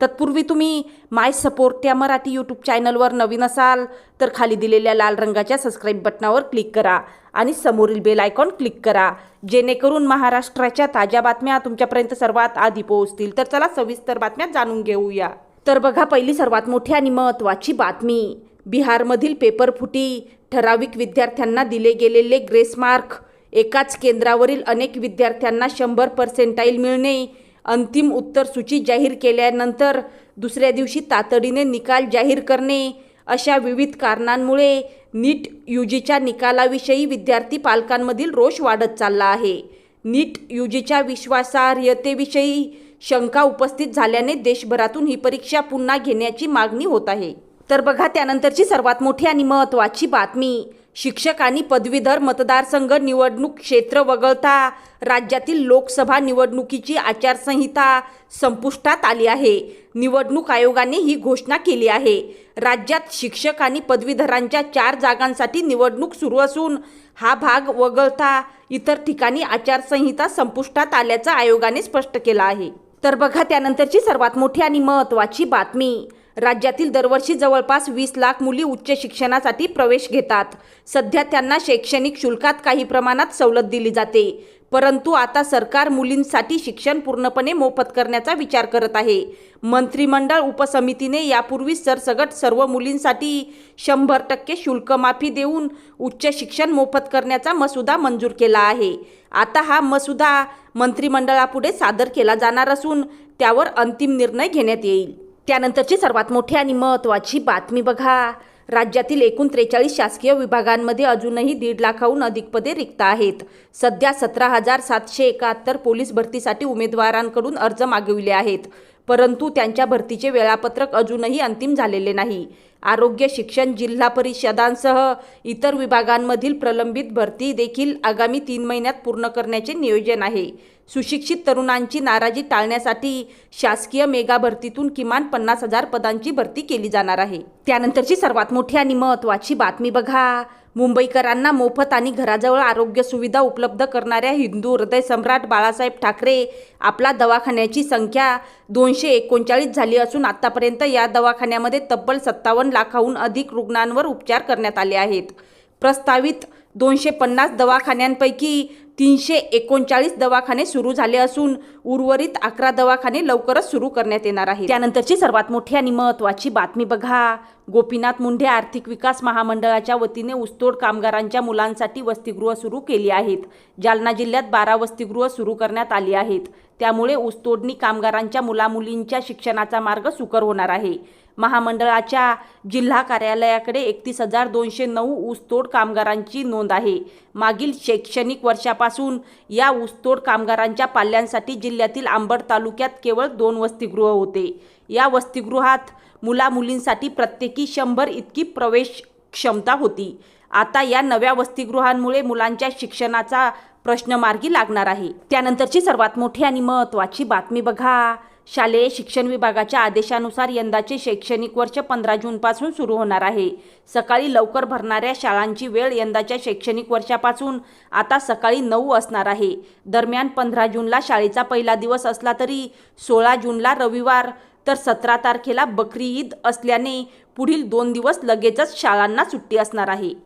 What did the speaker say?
तत्पूर्वी तुम्ही माय सपोर्ट या मराठी यूट्यूब चॅनलवर नवीन असाल तर खाली दिलेल्या लाल रंगाच्या सबस्क्राईब बटनावर क्लिक करा आणि समोरील बेल आयकॉन क्लिक करा. जेणेकरून महाराष्ट्राच्या ताज्या बातम्या तुमच्यापर्यंत सर्वात आधी पोहोचतील. तर चला सविस्तर बातम्या जाणून घेऊया. तर बघा पहिली सर्वात मोठी आणि महत्त्वाची बातमी. बिहारमधील पेपरफुटी ठराविक विद्यार्थ्यांना दिले गेलेले ग्रेस मार्क एकाच केंद्रावरील अनेक विद्यार्थ्यांना शंभर पर्सेंटाईल मिळणे अंतिम उत्तर सूची जाहीर केल्यानंतर दुसऱ्या दिवशी तातडीने निकाल जाहीर करणे अशा विविध कारणांमुळे नीट यूजीच्या निकालाविषयी विद्यार्थी पालकांमधील रोष वाढत चालला आहे. नीट यूजीच्या विश्वासार्हतेविषयी शंका उपस्थित झाल्याने देशभरातून ही परीक्षा पुन्हा घेण्याची मागणी होत आहे. तर बघा त्यानंतरची सर्वात मोठी आणि महत्त्वाची बातमी. शिक्षक आणि पदवीधर मतदारसंघ निवडणूक क्षेत्र वगळता राज्यातील लोकसभा निवडणुकीची आचारसंहिता संपुष्टात आली आहे. निवडणूक आयोगाने ही घोषणा केली आहे. राज्यात शिक्षक आणि पदवीधरांच्या चार जागांसाठी निवडणूक सुरू असून हा भाग वगळता इतर ठिकाणी आचारसंहिता संपुष्टात आल्याचं आयोगाने स्पष्ट केलं आहे. तर बघा त्यानंतरची सर्वात मोठी आणि महत्त्वाची बातमी. राज्यातील दरवर्षी जवळपास वीस लाख मुली उच्च शिक्षणासाठी प्रवेश घेतात. सध्या त्यांना शैक्षणिक शुल्कात काही प्रमाणात सवलत दिली जाते. परंतु आता सरकार मुलींसाठी शिक्षण पूर्णपणे मोफत करण्याचा विचार करत आहे. मंत्रिमंडळ उपसमितीने यापूर्वी सरसगट सर्व मुलींसाठी शंभर टक्के शुल्क माफी देऊन उच्च शिक्षण मोफत करण्याचा मसुदा मंजूर केला आहे. आता हा मसुदा मंत्रिमंडळापुढे सादर केला जाणार असून त्यावर अंतिम निर्णय घेण्यात येईल. त्यानंतरची सर्वात मोठी आणि महत्त्वाची बातमी बघा. राज्यातील एकूण त्रेचाळीस शासकीय विभागांमध्ये अजूनही दीड लाखाहून अधिक पदे रिक्त आहेत. सध्या सतरा हजार सातशे एकाहत्तर पोलीस भरतीसाठी उमेदवारांकडून अर्ज मागविले आहेत. परंतु त्यांच्या भरतीचे वेळापत्रक अजूनही अंतिम झालेले नाही. आरोग्य शिक्षण जिल्हा परिषदांसह इतर विभागांमधील प्रलंबित भरती देखील आगामी तीन महिन्यात पूर्ण करण्याचे नियोजन आहे. सुशिक्षित तरुणांची नाराजी टाळण्यासाठी शासकीय मेगा भरतीतून किमान पन्नास हजार पदांची भरती केली जाणार आहे. त्यानंतरची सर्वात मोठी आणि महत्त्वाची बातमी बघा. मुंबईकरांना मोफत आणि घराजवळ आरोग्य सुविधा उपलब्ध करणाऱ्या हिंदू हृदय सम्राट बाळासाहेब ठाकरे आपला दवाखान्याची संख्या दोनशे एकोणचाळीस झाली असून आतापर्यंत या दवाखान्यामध्ये तब्बल सत्तावन्न लाखाहून अधिक रुग्णांवर उपचार करण्यात आले आहेत. प्रस्तावित दोनशे पन्नास दवाखान्यांपैकी तीनशे एकोणचाळीस दवाखाने सुरू झाले असून उर्वरित अकरा दवाखाने लवकरच सुरू करण्यात येणार आहेत. त्यानंतरची सर्वात मोठी आणि महत्त्वाची बातमी बघा. गोपीनाथ मुंडे आर्थिक विकास महामंडळाच्या वतीने ऊसतोड कामगारांच्या मुलांसाठी वसतिगृह सुरू केली आहेत. जालना जिल्ह्यात बारा वसतिगृह सुरू करण्यात आली आहेत. त्यामुळे ऊसतोडणी कामगारांच्या मुलामुलींच्या शिक्षणाचा मार्ग सुकर होणार आहे. महामंडळाच्या जिल्हा कार्यालयाकडे एकतीस हजार दोनशे नऊ ऊसतोड कामगारांची नोंद आहे. मागील शैक्षणिक वर्षापासून या ऊसतोड कामगारांच्या पाल्यांसाठी जिल्ह्यातील आंबड तालुक्यात केवळ दोन वसतिगृह होते. या वसतिगृहात मुला मुलींसाठी प्रत्येकी शंभर इतकी प्रवेश क्षमता होती. आता या नव्या वसतिगृहांमुळे मुलांच्या शिक्षणाचा प्रश्न मार्गी लागणार आहे. त्यानंतरची सर्वात मोठी आणि महत्त्वाची बातमी बघा. शालेय शिक्षण विभागाच्या आदेशानुसार यंदाचे शैक्षणिक वर्ष पंधरा जूनपासून सुरू होणार आहे. सकाळी लवकर भरणाऱ्या शाळांची वेळ यंदाच्या शैक्षणिक वर्षापासून आता सकाळी नऊ असणार आहे. दरम्यान पंधरा जूनला शाळेचा पहिला दिवस असला तरी सोळा जूनला रविवार तर सतरा तारखेला बकरी ईद असल्याने पुढील दोन दिवस लगेचच शाळांना सुट्टी असणार आहे.